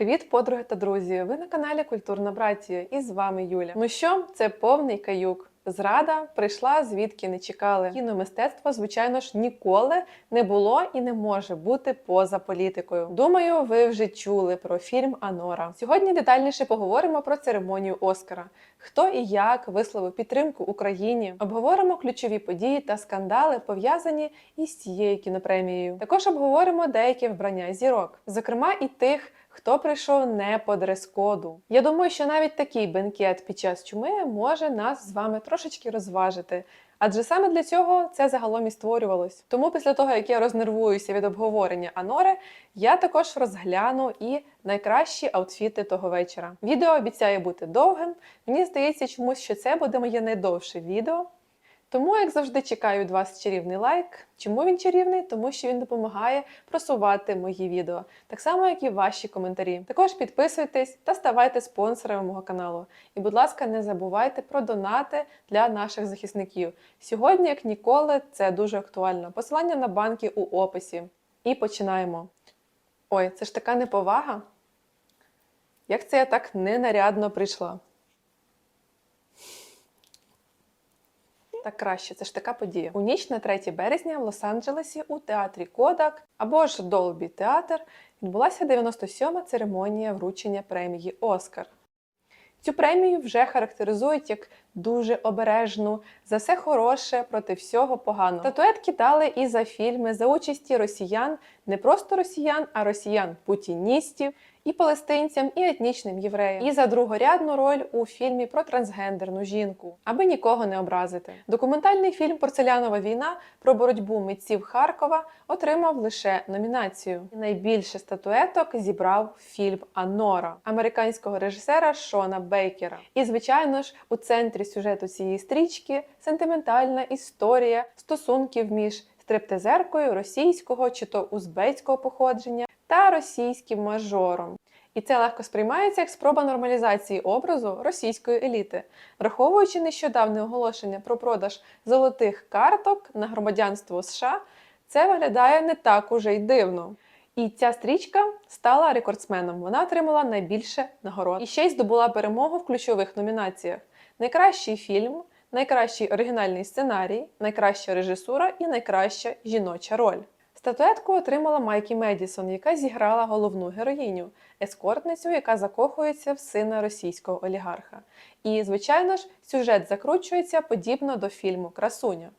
Привіт, подруги та друзі! Ви на каналі Культурна Братія і з вами Юля. Ну що, це повний каюк. Зрада прийшла звідки не чекали. Кіномистецтво, звичайно ж, ніколи не було і не може бути поза політикою. Думаю, ви вже чули про фільм Анора. Сьогодні детальніше поговоримо про церемонію Оскара. Хто і як висловив підтримку Україні. Обговоримо ключові події та скандали, пов'язані із цією кінопремією. Також обговоримо деякі вбрання зірок, зокрема і тих. Хто прийшов не по дрес-коду. Я думаю, що навіть такий бенкет під час чуми може нас з вами трошечки розважити. Адже саме для цього це загалом і створювалось. Тому після того, як я рознервуюся від обговорення Анори, я також розгляну і найкращі аутфіти того вечора. Відео обіцяє бути довгим. Мені здається, чомусь що це буде моє найдовше відео. Тому, як завжди, чекаю від вас чарівний лайк. Чому він чарівний? Тому що він допомагає просувати мої відео, так само, як і ваші коментарі. Також підписуйтесь та ставайте спонсорами мого каналу. І, будь ласка, не забувайте про донати для наших захисників. Сьогодні, як ніколи, це дуже актуально. Посилання на банки у описі. І починаємо. Ой, це ж така неповага. Як це я так ненарядно прийшла? Так краще, це ж така подія. У ніч на 3 березня в Лос-Анджелесі у театрі Кодак або ж Долбі Театр відбулася 97-ма церемонія вручення премії Оскар. Цю премію вже характеризують як дуже обережну, за все хороше проти всього поганого. Статуетки дали і за фільми за участі росіян, не просто росіян, а росіян-путіністів, і палестинцям, і етнічним євреям, і за другорядну роль у фільмі про трансгендерну жінку, аби нікого не образити. Документальний фільм Порцелянова війна про боротьбу митців Харкова отримав лише номінацію. Найбільше статуеток зібрав фільм Анора американського режисера Шона Бейкера. І, звичайно ж, у центрі сюжету цієї стрічки сентиментальна історія стосунків між стриптизеркою російського чи то узбецького походження та російським мажором. І це легко сприймається як спроба нормалізації образу російської еліти, враховуючи нещодавне оголошення про продаж золотих карток на громадянство США, це виглядає не так уже й дивно. І ця стрічка стала рекордсменом. Вона отримала найбільше нагород і ще й здобула перемогу в ключових номінаціях: найкращий фільм, найкращий оригінальний сценарій, найкраща режисура і найкраща жіноча роль. Статуетку отримала Майкі Медісон, яка зіграла головну героїню, ескортницю, яка закохується в сина російського олігарха. І, звичайно ж, сюжет закручується подібно до фільму Красуня.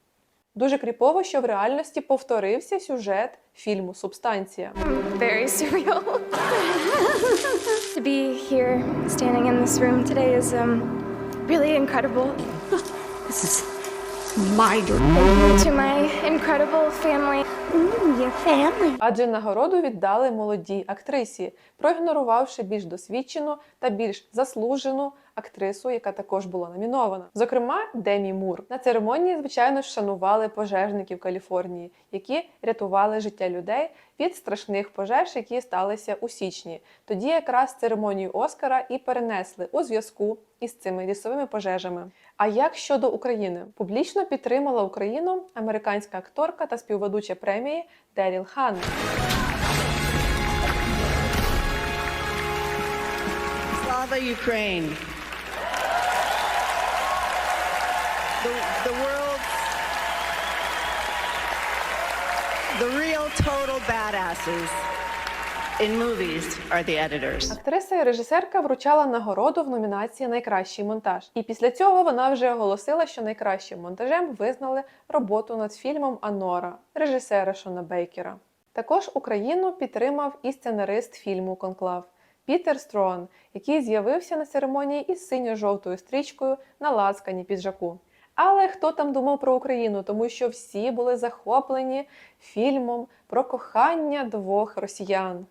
Дуже кріпово, що в реальності повторився сюжет фільму Субстанція. Very surreal. to be here, standing in this room today is um, really incredible. This is my dream. To my incredible family, Адже нагороду віддали молодій актрисі, проігнорувавши більш досвідчену та більш заслужену актрису, яка також була номінована. Зокрема, Демі Мур. На церемонії, звичайно, вшанували пожежників Каліфорнії, які рятували життя людей від страшних пожеж, які сталися у січні. Тоді якраз церемонію Оскара і перенесли у зв'язку із цими лісовими пожежами. А як щодо України? Публічно підтримала Україну американська акторка та співведуча премії Деріл Хан. Slava Ukraine. The, world's the real total badasses in movies are the editors. Актриса і режисерка вручала нагороду в номінації Найкращий монтаж. І після цього вона вже оголосила, що найкращим монтажем визнали роботу над фільмом Анора режисера Шона Бейкера. Також Україну підтримав і сценарист фільму Конклав Пітер Строн, який з'явився на церемонії із синьо-жовтою стрічкою на лацкані піджаку. Але хто там думав про Україну, тому що всі були захоплені фільмом про кохання двох росіян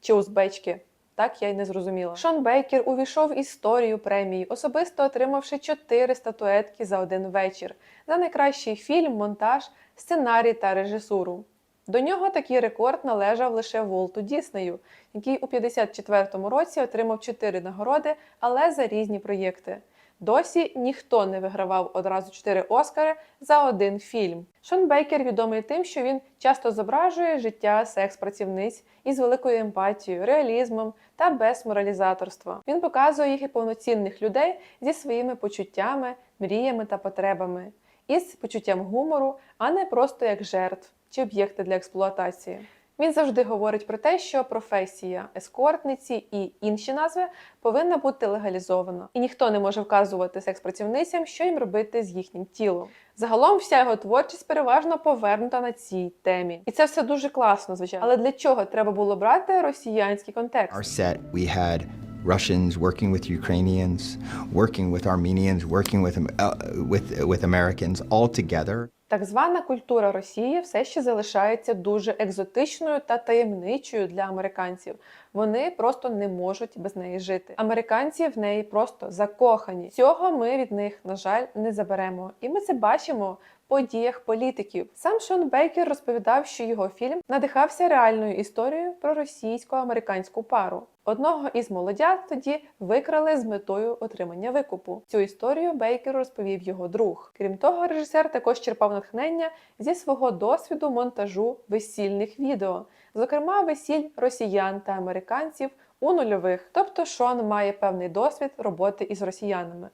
чи узбечки. Так я й не зрозуміла. Шон Бейкер увійшов в історію премії, особисто отримавши чотири статуетки за один вечір за найкращий фільм, монтаж, сценарій та режисуру. До нього такий рекорд належав лише Волту Діснею, який у 54-му році отримав чотири нагороди, але за різні проєкти. Досі ніхто не вигравав одразу чотири Оскари за один фільм. Шон Бейкер відомий тим, що він часто зображує життя секс-працівниць із великою емпатією, реалізмом та без моралізаторства. Він показує їх як повноцінних людей зі своїми почуттями, мріями та потребами, із почуттям гумору, а не просто як жертв чи об'єкти для експлуатації. Він завжди говорить про те, що професія ескортниці і інші назви повинна бути легалізована, і ніхто не може вказувати секс-працівницям, що їм робити з їхнім тілом. Загалом вся його творчість переважно повернута на цій темі, і це все дуже класно, звичайно. Але для чого треба було брати росіянський контекст? Our set, we had Russians working with Ukrainians, working with Armenians, working with, uh, with, with Americans all together. Так звана культура Росії все ще залишається дуже екзотичною та таємничою для американців. Вони просто не можуть без неї жити. Американці в неї просто закохані. Цього ми від них, на жаль, не заберемо. І ми це бачимо в подіях політиків. Сам Шон Бейкер розповідав, що його фільм надихався реальною історією про російсько-американську пару. Одного із молодят тоді викрали з метою отримання викупу. Цю історію Бейкеру розповів його друг. Крім того, режисер також черпав натхнення зі свого досвіду монтажу весільних відео, зокрема весіль росіян та американців у нульових. Тобто Шон має певний досвід роботи із росіянами.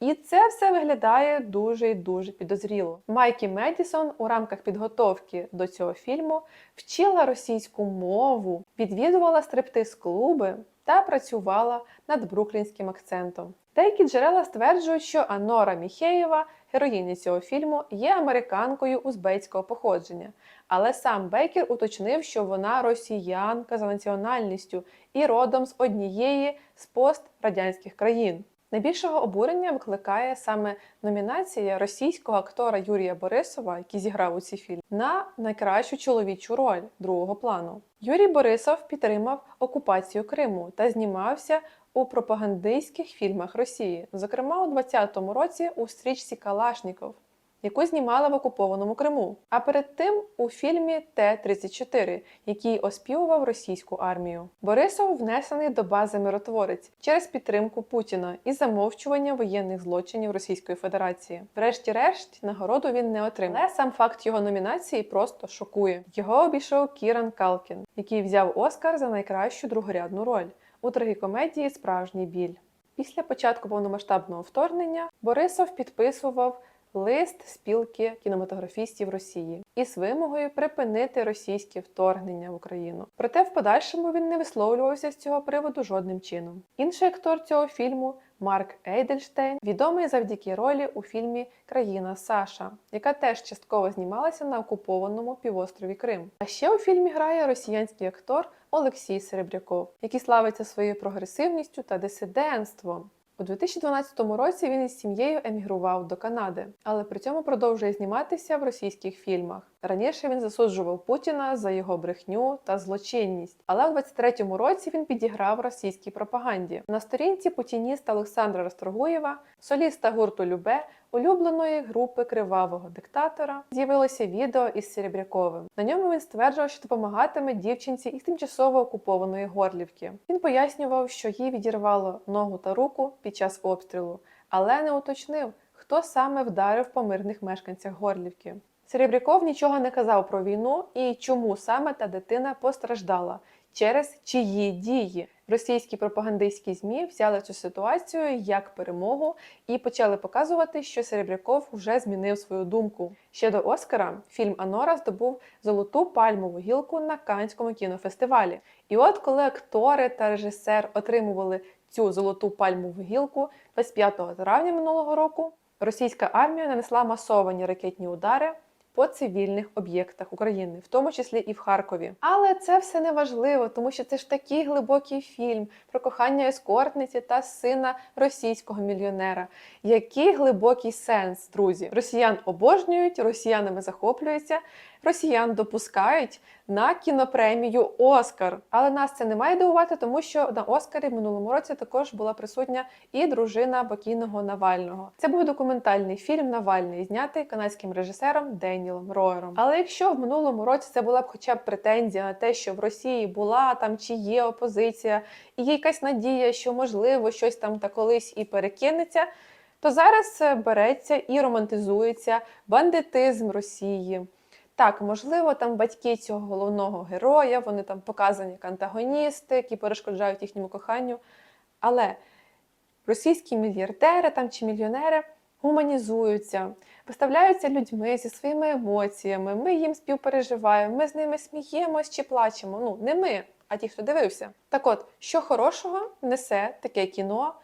І це все виглядає дуже і дуже підозріло. Майкі Медісон у рамках підготовки до цього фільму вчила російську мову, відвідувала стриптиз-клуби та працювала над бруклінським акцентом. Деякі джерела стверджують, що Анора Міхеєва, героїня цього фільму, є американкою узбецького походження. Але сам Бейкер уточнив, що вона росіянка за національністю і родом з однієї з пострадянських країн. Найбільшого обурення викликає саме номінація російського актора Юрія Борисова, який зіграв у цій фільмі, на найкращу чоловічу роль другого плану. Юрій Борисов підтримав окупацію Криму та знімався у пропагандистських фільмах Росії, зокрема у 20-му році у стрічці Калашніков яку знімали в окупованому Криму. А перед тим у фільмі Т-34, який оспівував російську армію. Борисов внесений до бази миротворець через підтримку Путіна і замовчування воєнних злочинів Російської Федерації. Врешті-решт, нагороду він не отримав. Але сам факт його номінації просто шокує. Його обійшов Кіран Калкін, який взяв Оскар за найкращу другорядну роль у трагікомедії Справжній біль. Після початку повномасштабного вторгнення Борисов підписував лист спілки кінематографістів Росії із вимогою припинити російське вторгнення в Україну. Проте в подальшому він не висловлювався з цього приводу жодним чином. Інший актор цього фільму Марк Ейдельштейн, відомий завдяки ролі у фільмі Країна Саша, яка теж частково знімалася на окупованому півострові Крим. А ще у фільмі грає росіянський актор Олексій Серебряков, який славиться своєю прогресивністю та дисидентством. У 2012 році він із сім'єю емігрував до Канади, але при цьому продовжує зніматися в російських фільмах. Раніше він засуджував Путіна за його брехню та злочинність, але у 23-му році він підіграв російській пропаганді. На сторінці путініста Олександра Расторгуєва, соліста гурту Любе, улюбленої групи кривавого диктатора, з'явилося відео із Серебряковим. На ньому він стверджував, що допомагатиме дівчинці із тимчасово окупованої Горлівки. Він пояснював, що їй відірвало ногу та руку під час обстрілу, але не уточнив, хто саме вдарив по мирних мешканцях Горлівки. Серебряков нічого не казав про війну і чому саме та дитина постраждала, через чиї дії. Російські пропагандистські ЗМІ взяли цю ситуацію як перемогу і почали показувати, що Серебряков вже змінив свою думку. Ще до Оскара фільм Анора здобув золоту пальмову гілку на Канському кінофестивалі. І от коли актори та режисер отримували цю золоту пальмову гілку 25 травня минулого року, російська армія нанесла масовані ракетні удари по цивільних об'єктах України, в тому числі і в Харкові. Але це все не важливо, тому що це ж такий глибокий фільм про кохання ескортниці та сина російського мільйонера. Який глибокий сенс, друзі? Росіян обожнюють, росіянами захоплюються, росіян допускають на кінопремію Оскар. Але нас це не має дивувати, тому що на Оскарі в минулому році також була присутня і дружина покійного Навального. Це був документальний фільм Навальний, знятий канадським режисером Денілом Роєром. Але якщо в минулому році це була б хоча б претензія на те, що в Росії була там чи є опозиція, і є якась надія, що можливо щось там та колись і перекинеться. то зараз е, береться і романтизується бандитизм Росії. Так, можливо, там батьки цього головного героя, вони там показані як антагоністи, які перешкоджають їхньому коханню. Але російські мільярдери там чи мільйонери гуманізуються, виставляються людьми зі своїми емоціями. Ми їм співпереживаємо, ми з ними сміємось чи плачемо. Ну, не ми, а ті, хто дивився. Так от, що хорошого несе таке кіно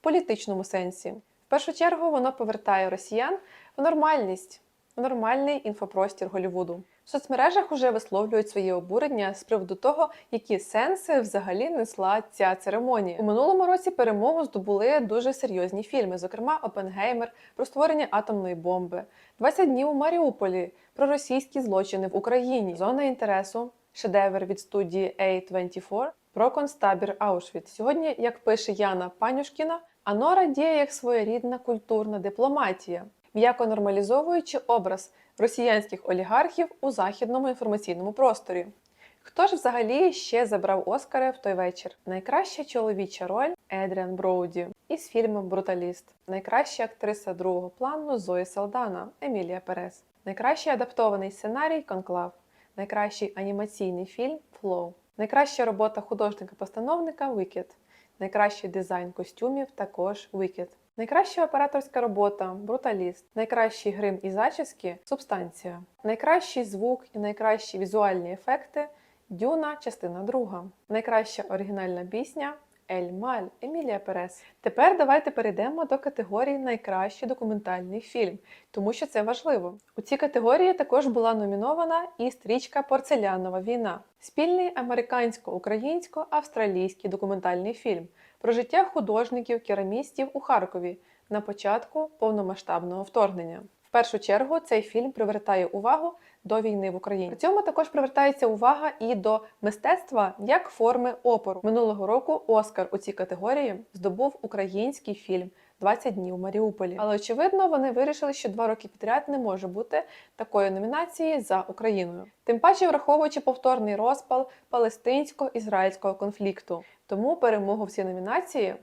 в політичному сенсі? В першу чергу воно повертає росіян в нормальність, нормальний інфопростір Голлівуду. В соцмережах уже висловлюють свої обурення з приводу того, які сенси взагалі несла ця церемонія. У минулому році перемогу здобули дуже серйозні фільми, зокрема Опенгеймер про створення атомної бомби, «20 днів у Маріуполі про російські злочини в Україні, зона інтересу, шедевр від студії A24 про концтабір Аушвіц. Сьогодні, як пише Яна Панюшкіна, Анора діє як своєрідна культурна дипломатія, м'яко нормалізовуючи образ росіянських олігархів у західному інформаційному просторі. Хто ж взагалі ще забрав Оскари в той вечір? Найкраща чоловіча роль Едріан Броуді із фільму Бруталіст, найкраща актриса другого плану Зої Салдана Емілія Перес, найкращий адаптований сценарій Конклав, найкращий анімаційний фільм Флоу, найкраща робота художника-постановника Wicked, найкращий дизайн костюмів також Wicked. Найкраща операторська робота Бруталіст, найкращий грим і зачіски Субстанція, найкращий звук і найкращі візуальні ефекти Дюна, частина друга, найкраща оригінальна пісня Ель Маль Емілія Перес. Тепер давайте перейдемо до категорії Найкращий документальний фільм, тому що це важливо. У цій категорії також була номінована і стрічка Порцелянова війна, спільний американсько-українсько-австралійський документальний фільм про життя художників керамістів у Харкові на початку повномасштабного вторгнення. В першу чергу цей фільм привертає увагу до війни в Україні. При цьому також привертається увага і до мистецтва як форми опору. Минулого року Оскар у цій категорії здобув український фільм. 20 днів у Маріуполі. Але очевидно, вони вирішили, що два роки підряд не може бути такої номінації за Україною. Тим паче, враховуючи повторний розпал палестинсько-ізраїльського конфлікту. Тому перемогу в цій номінації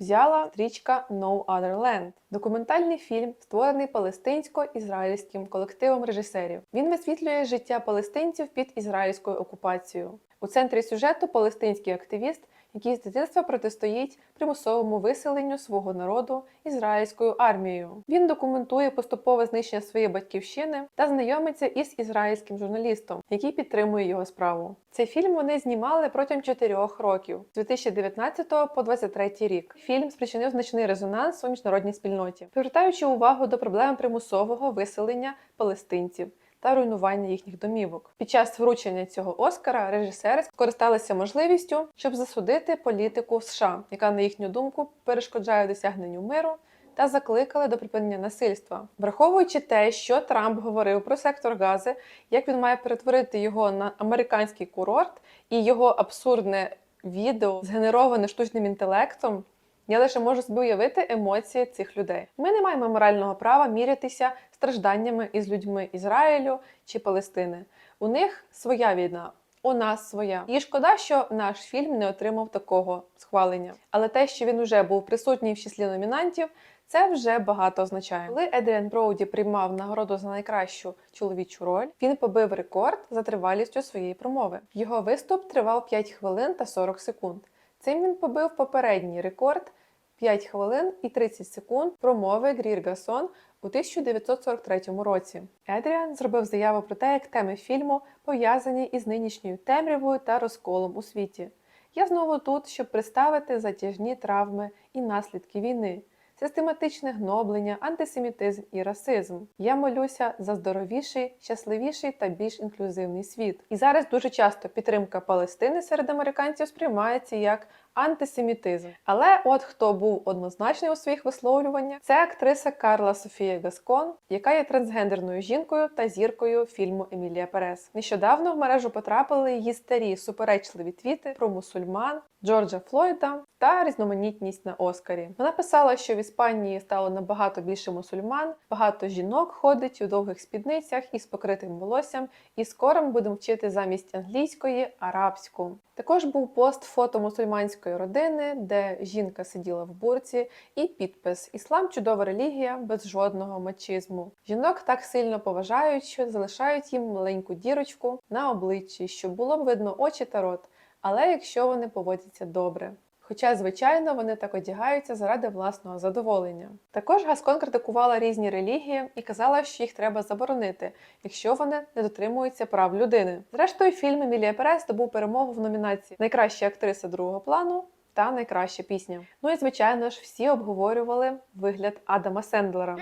взяла стрічка No Other Land. Документальний фільм, створений палестинсько-ізраїльським колективом режисерів. Він висвітлює життя палестинців під ізраїльською окупацією. У центрі сюжету палестинський активіст, який з дитинства протистоїть примусовому виселенню свого народу ізраїльською армією. Він документує поступове знищення своєї батьківщини та знайомиться із ізраїльським журналістом, який підтримує його справу. Цей фільм вони знімали протягом чотирьох років з 2019 по 23 рік. Фільм спричинив значний резонанс у міжнародній спільноті, привертаючи увагу до проблем примусового виселення палестинців та руйнування їхніх домівок. Під час вручення цього Оскара режисери скористалися можливістю, щоб засудити політику США, яка, на їхню думку, перешкоджає досягненню миру. Та закликали до припинення насильства, враховуючи те, що Трамп говорив про сектор Гази, як він має перетворити його на американський курорт, і його абсурдне відео згенероване штучним інтелектом. Я лише можу собі уявити емоції цих людей. Ми не маємо морального права мірятися стражданнями із людьми Ізраїлю чи Палестини. У них своя війна, у нас своя. І шкода, що наш фільм не отримав такого схвалення. Але те, що він вже був присутній в числі номінантів, це вже багато означає. Коли Едріан Броуді приймав нагороду за найкращу чоловічу роль, він побив рекорд за тривалістю своєї промови. Його виступ тривав 5 хвилин та 40 секунд. Цим він побив попередній рекорд 5 хвилин і 30 секунд промови Грір Гасон у 1943 році. Едріан зробив заяву про те, як теми фільму пов'язані із нинішньою темрявою та розколом у світі. Я знову тут, щоб представити затяжні травми і наслідки війни, систематичне гноблення, антисемітизм і расизм. Я молюся за здоровіший, щасливіший та більш інклюзивний світ. І зараз дуже часто підтримка Палестини серед американців сприймається як антисемітизм. Але от хто був однозначний у своїх висловлюваннях, це актриса Карла Софія Гаскон, яка є трансгендерною жінкою та зіркою фільму Емілія Перес. Нещодавно в мережу потрапили її старі суперечливі твіти про мусульман, Джорджа Флойда та різноманітність на Оскарі. Вона писала, що в Іспанії стало набагато більше мусульман, багато жінок ходить у довгих спідницях із покритим волоссям, і скоро ми будемо вчити замість англійської арабську. Також був пост фото мусульманської родини, де жінка сиділа в бурці, і підпис Іслам чудова релігія без жодного мачизму. Жінок так сильно поважають, що залишають їм маленьку дірочку на обличчі, щоб було б видно очі та рот, але якщо вони поводяться добре. Хоча, звичайно, вони так одягаються заради власного задоволення. Також Гаскон критикувала різні релігії і казала, що їх треба заборонити, якщо вони не дотримуються прав людини. Зрештою, фільм Емілія Перес здобув перемогу в номінації Найкраща актриса другого плану та найкраща пісня. Ну і звичайно ж, всі обговорювали вигляд Адама Сендлера. Did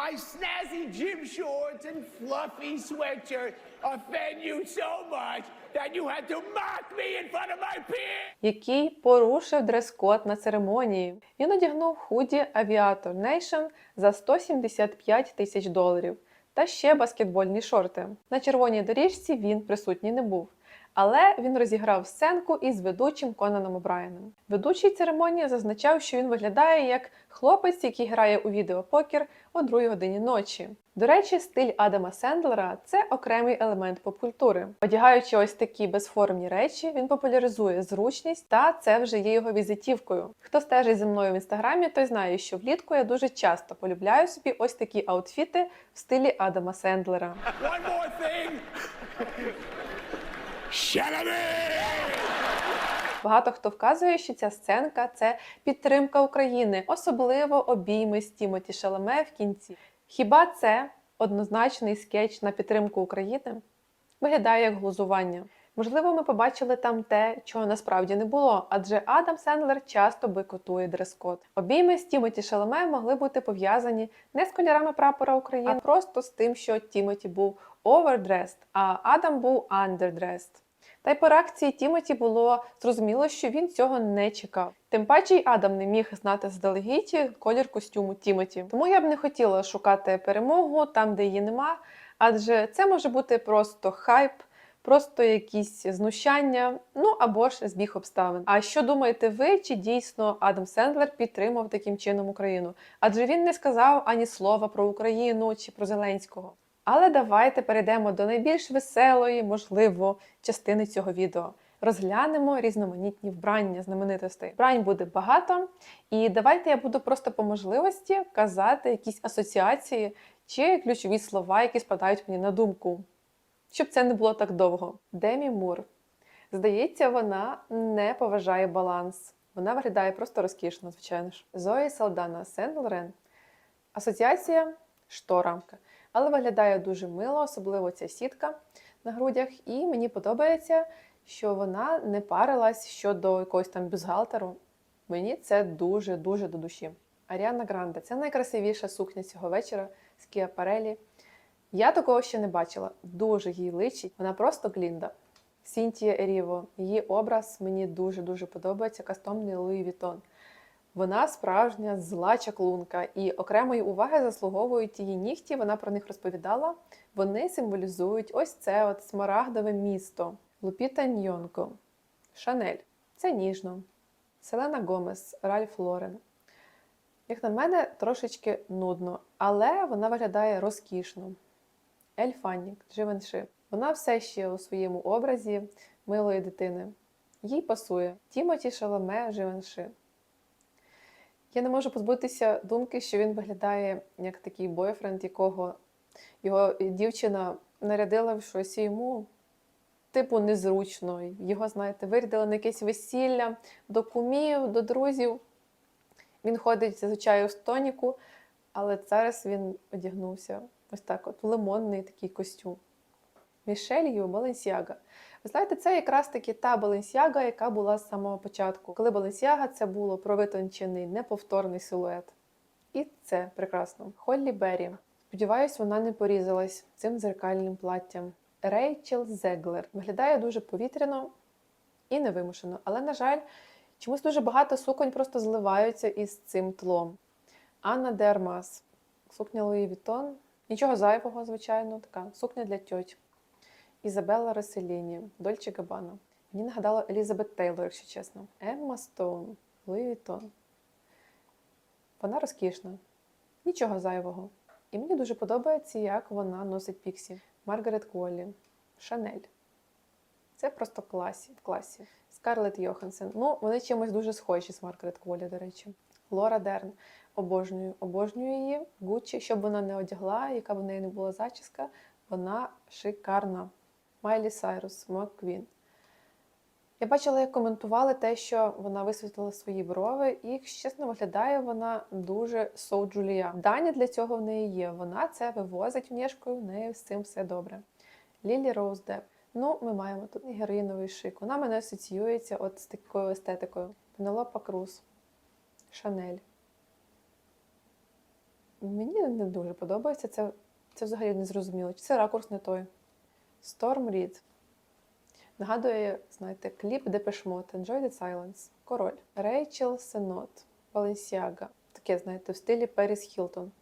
my, snazzy gym shorts and fluffy sweatshirt offend you so much that you had to mock me in front of my peers? який порушив дрес-код на церемонії. Він одягнув худі Aviator Nation за 175 тисяч доларів та ще баскетбольні шорти. На червоній доріжці він присутній не був. Але він розіграв сценку із ведучим Конаном О'Брайеном. Ведучий церемонії зазначав, що він виглядає як хлопець, який грає у відеопокер о 2 годині ночі. До речі, стиль Адама Сендлера це окремий елемент попкультури. Одягаючи ось такі безформні речі, він популяризує зручність, та це вже є його візитівкою. Хто стежить за мною в інстаграмі, той знає, що влітку я дуже часто полюбляю собі ось такі аутфіти в стилі Адама Сендлера. One more thing. Багато хто вказує, що ця сценка це підтримка України, особливо обійми з Тімоті Шаламе в кінці. Хіба це однозначний скетч на підтримку України? Виглядає як глузування. Можливо, ми побачили там те, чого насправді не було, адже Адам Сендлер часто бойкотує дрес-код. Обійми з Тімоті Шаламе могли бути пов'язані не з кольорами прапора України, а просто з тим, що Тімоті був overdressed, а Адам був underdressed. Та й по реакції Тімоті було зрозуміло, що він цього не чекав. Тим паче й Адам не міг знати заздалегідь колір костюму Тімоті. Тому я б не хотіла шукати перемогу там, де її нема, адже це може бути просто хайп, просто якісь знущання, ну або ж збіг обставин. А що думаєте ви, чи дійсно Адам Сендлер підтримав таким чином Україну? Адже він не сказав ані слова про Україну чи про Зеленського. Але давайте перейдемо до найбільш веселої, можливо, частини цього відео. Розглянемо різноманітні вбрання знаменитостей. Вбрань буде багато, і давайте я буду просто по можливості казати якісь асоціації чи ключові слова, які спадають мені на думку, щоб це не було так довго. Демі Мур. Здається, вона не поважає баланс. Вона виглядає просто розкішно, звичайно ж. Зої Салдана Сендлерен. Асоціація штора. Але виглядає дуже мило, особливо ця сітка на грудях. І мені подобається, що вона не парилась щодо якогось там бюстгальтеру. Мені це дуже-дуже до душі. Аріана Гранде це найкрасивіша сукня цього вечора з Кіапарелі. Я такого ще не бачила. Дуже їй личить. Вона просто глінда. Сінтія Еріво. Її образ мені дуже-дуже подобається. Кастомний Луї Вітон. Вона справжня зла чаклунка, і окремої уваги заслуговують її нігті. Вона про них розповідала. Вони символізують ось це от смарагдове місто. Лупіта Ньонко, Шанель. Це ніжно. Селена Гомес, Ральф Лорен. Як на мене, трошечки нудно, але вона виглядає розкішно. Ель Фаннік, Дживенши. Вона все ще у своєму образі милої дитини. Їй пасує Тімоті Шаламе Живенши. Я не можу позбутися думки, що він виглядає як такий бойфренд, якого його дівчина нарядила в щось йому, типу, незручно. Його, знаєте, вирядили на якесь весілля, до кумів, до друзів. Він ходить зазвичай у стоніку, але зараз він одягнувся ось так: от в лимонний такий костюм. Мішель Ю Баленсіага. Ви знаєте, це якраз таки та Баленсіага, яка була з самого початку. Коли Баленсіага це було провитончений, неповторний силует. І це прекрасно. Холлі Беррі. Сподіваюсь, вона не порізалась цим дзеркальним платтям. Рейчел Зеглер виглядає дуже повітряно і невимушено, але, на жаль, чомусь дуже багато суконь просто зливаються із цим тлом. Анна Дермас, сукня Луї Вітон. Нічого зайвого, звичайно, така сукня для тьоть. Ізабелла Роселіні, Дольче Габана. Мені нагадала Елізабет Тейлор, якщо чесно. Емма Стоун, Луї Вітон. Вона розкішна, нічого зайвого. І мені дуже подобається, як вона носить піксі. Маргарет Куоллі, Шанель. Це просто класі, в класі. Скарлетт Йохансен. Ну, вони чимось дуже схожі з Маргарет Кволі, до речі. Лора Дерн. Обожнюю, обожнюю її. Гуччі, щоб вона не одягла, яка б в неї не була зачіска, вона шикарна. Майлі Сайрус, Макквін. Я бачила, як коментували те, що вона висвітлила свої брови, і, чесно, виглядає вона дуже соу Джулія. Дані для цього в неї є. Вона це вивозить внешкою, в неї з цим все добре. Лілі Роуз Деп. Ну, ми маємо тут героїновий шик. Вона мене асоціюється от з такою естетикою. Пенелопа Круз, Шанель. Мені не дуже подобається. Це, це взагалі не зрозуміло. Чи це ракурс не той? Storm Reed. Нагадує, знаєте, кліп Mode, Enjoy the Silence, Король. Рейчел Сенот, Balenciaga. Таке, знаєте, в стилі Періс Хілтон.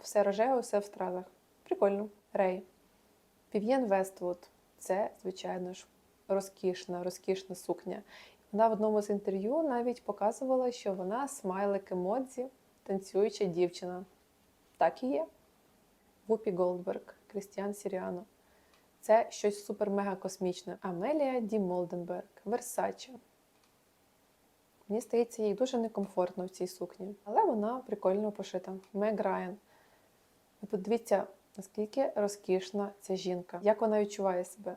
Все рожеве, все в стразах. Прикольно. Рей. Вів'єн Вествуд. Це, звичайно ж, розкішна, розкішна сукня. Вона в одному з інтерв'ю навіть показувала, що вона смайлик емодзі, танцююча дівчина. Так і є. Вупі Голдберг, Крістіан Сіріано. Це щось супер-мега космічне. Амелія Ді Молденберг, Версаче. Мені здається, їй дуже некомфортно в цій сукні, але вона прикольно пошита. Мег Райан. Подивіться, наскільки розкішна ця жінка, як вона відчуває себе.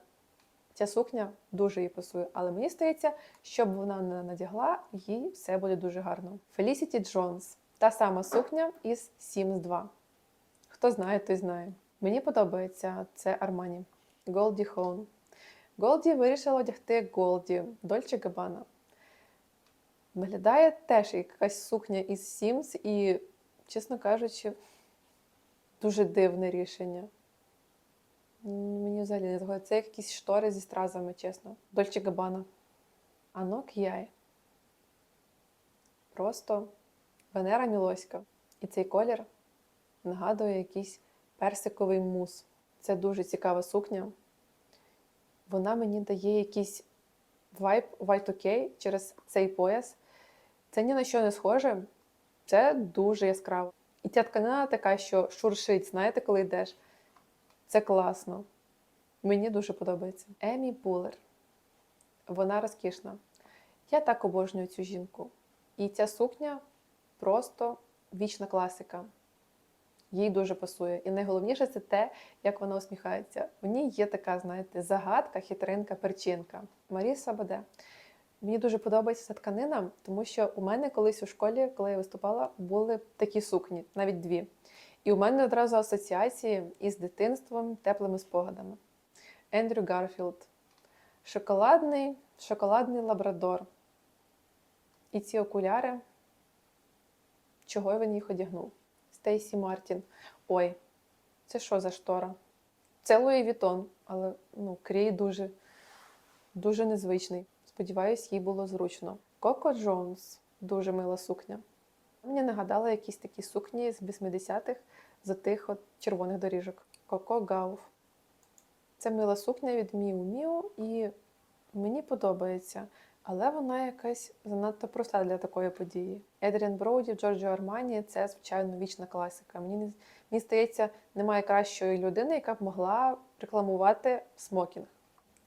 Ця сукня дуже їй пасує, але мені здається, щоб вона не надягла, їй все буде дуже гарно. Фелісіті Джонс. Та сама сукня із Sims 2. Хто знає, той знає. Мені подобається це Армані. Голді Хоун. Голді вирішила одягти Голді Дольче Габана. Виглядає теж якась сукня із Sims і, чесно кажучи, дуже дивне рішення. Мені взагалі не згодиться. Це як якісь штори зі стразами, чесно. Дольче Габана. Анок Яй. Просто Венера Мілоська. І цей колір нагадує якийсь персиковий мус. Це дуже цікава сукня. Вона мені дає якийсь вайб Y2K через цей пояс. Це ні на що не схоже. Це дуже яскраво. І ця тканина така, що шуршить, знаєте, коли йдеш. Це класно. Мені дуже подобається. Емі Пулер. Вона розкішна. Я так обожнюю цю жінку. І ця сукня просто вічна класика. Їй дуже пасує. І найголовніше це те, як вона усміхається. В ній є така, знаєте, загадка, хитринка, перчинка. Маріса Баде. Мені дуже подобається ця тканина, тому що у мене колись у школі, коли я виступала, були такі сукні, навіть дві. І у мене одразу асоціації із дитинством, теплими спогадами. Ендрю Гарфілд. Шоколадний, шоколадний лабрадор. І ці окуляри, чого він їх одягнув? Стейсі Мартін. Ой, це що за штора? Це Луї Вітон, але ну, крій дуже, дуже незвичний. Сподіваюсь, їй було зручно. Коко Джонс дуже мила сукня. Мені нагадала якісь такі сукні з 80-х за тих от червоних доріжок. Коко Гауф. Це мила сукня від Міу Міу, і мені подобається, але вона якась занадто проста для такої події. Едріан Броуді, Джорджо Армані це, звичайно, вічна класика. Мені, мені здається, немає кращої людини, яка б могла рекламувати смокінг.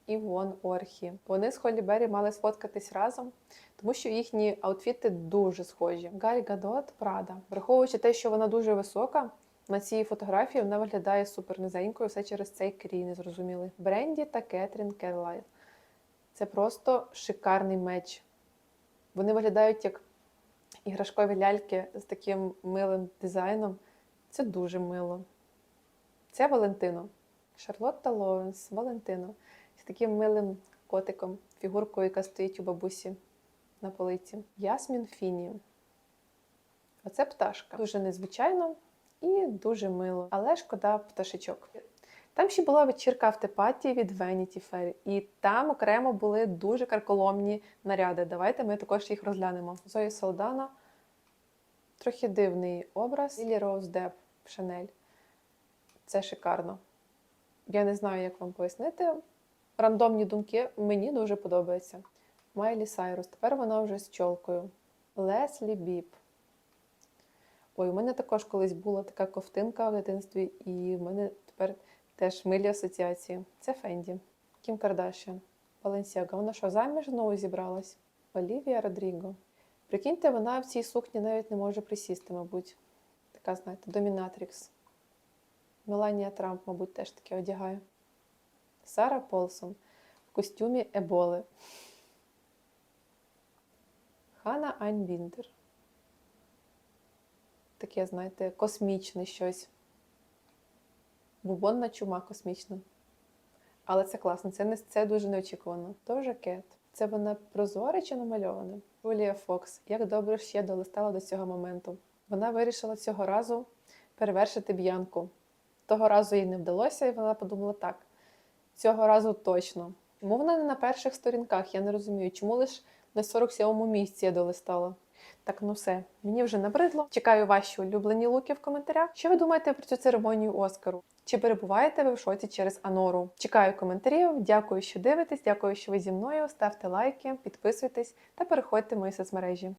Івон Орхі. Вони з Холі Беррі мали сфоткатись разом, тому що їхні аутфіти дуже схожі. Галь Гадот Прада. Враховуючи те, що вона дуже висока, на цій фотографії вона виглядає супер низенькою, все через цей крій незрозумілий. Бренді та Кетрін Керлайл. Це просто шикарний меч. Вони виглядають як іграшкові ляльки з таким милим дизайном. Це дуже мило. Це Валентино. Шарлотта Лоуренс, Валентино. З таким милим котиком, фігуркою, яка стоїть у бабусі на полиці. Ясмін Фіні. Оце пташка. Дуже незвичайно і дуже мило. Але шкода пташечок. Там ще була вечірка автопатії від Vanity Fair, і там окремо були дуже карколомні наряди. Давайте ми також їх розглянемо. Зої Солдана. Трохи дивний образ. Лілі Роуз Деп Шанель. Це шикарно. Я не знаю, як вам пояснити. Рандомні думки мені дуже подобаються. Майлі Сайрус. Тепер вона вже з чолкою. Леслі Біп. Ой, у мене також колись була така ковтинка в дитинстві, і в мене тепер теж милі асоціації. Це Фенді. Кім Кардашіан. Баленсіага, вона що, заміж знову зібралась? Олівія Родріго. Прикиньте, вона в цій сукні навіть не може присісти, мабуть. Така, знаєте, домінатрікс. Меланія Трамп, мабуть, теж таке одягає. Сара Полсон в костюмі Еболи. Хана Айн Біндер. Таке, знаєте, космічне щось. Бубонна чума космічна. Але це класно, це, не, це дуже неочікувано. Тоже кет. Це вона прозоре чи намальоване? Джулія Фокс. Як добре ж я долистала до цього моменту. Вона вирішила цього разу перевершити б'янку. Того разу їй не вдалося, і вона подумала так: цього разу точно. Чому вона не на перших сторінках? Я не розумію, чому лише на 47-му місці я долистала. Так, ну все, мені вже набридло. Чекаю ваші улюблені луки в коментарях. Що ви думаєте про цю церемонію Оскару? Чи перебуваєте ви в шоці через Анору? Чекаю коментарів. Дякую, що дивитесь. Дякую, що ви зі мною. Ставте лайки, підписуйтесь та переходьте в мої соцмережі.